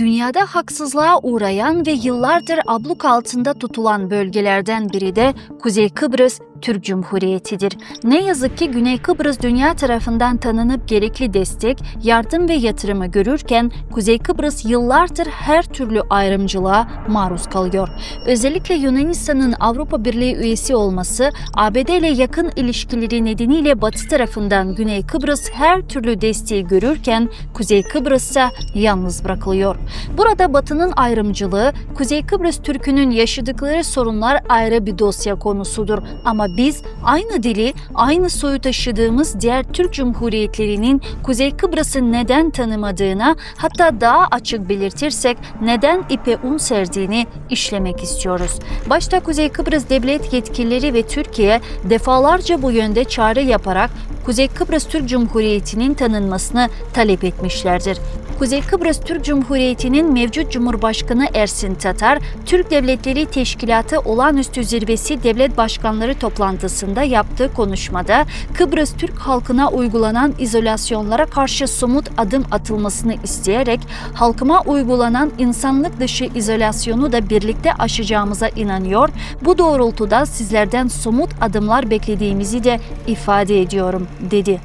Dünyada haksızlığa uğrayan ve yıllardır abluk altında tutulan bölgelerden biri de Kuzey Kıbrıs Türk Cumhuriyeti'dir. Ne yazık ki Güney Kıbrıs dünya tarafından tanınıp gerekli destek, yardım ve yatırımı görürken Kuzey Kıbrıs yıllardır her türlü ayrımcılığa maruz kalıyor. Özellikle Yunanistan'ın Avrupa Birliği üyesi olması, ABD ile yakın ilişkileri nedeniyle Batı tarafından Güney Kıbrıs her türlü desteği görürken Kuzey Kıbrıs ise yalnız bırakılıyor. Burada Batı'nın ayrımcılığı, Kuzey Kıbrıs Türk'ünün yaşadıkları sorunlar ayrı bir dosya konusudur. Ama biz aynı dili, aynı soyu taşıdığımız diğer Türk Cumhuriyetlerinin Kuzey Kıbrıs'ı neden tanımadığına, hatta daha açık belirtirsek neden ipe un serdiğini işlemek istiyoruz. Başta Kuzey Kıbrıs devlet yetkilileri ve Türkiye defalarca bu yönde çağrı yaparak Kuzey Kıbrıs Türk Cumhuriyeti'nin tanınmasını talep etmişlerdir. Kuzey Kıbrıs Türk Cumhuriyeti'nin mevcut Cumhurbaşkanı Ersin Tatar, Türk Devletleri Teşkilatı Olağanüstü Zirvesi Devlet Başkanları toplantısında yaptığı konuşmada Kıbrıs Türk halkına uygulanan izolasyonlara karşı somut adım atılmasını isteyerek halkıma uygulanan insanlık dışı izolasyonu da birlikte aşacağımıza inanıyor. Bu doğrultuda sizlerden somut adımlar beklediğimizi de ifade ediyorum dedi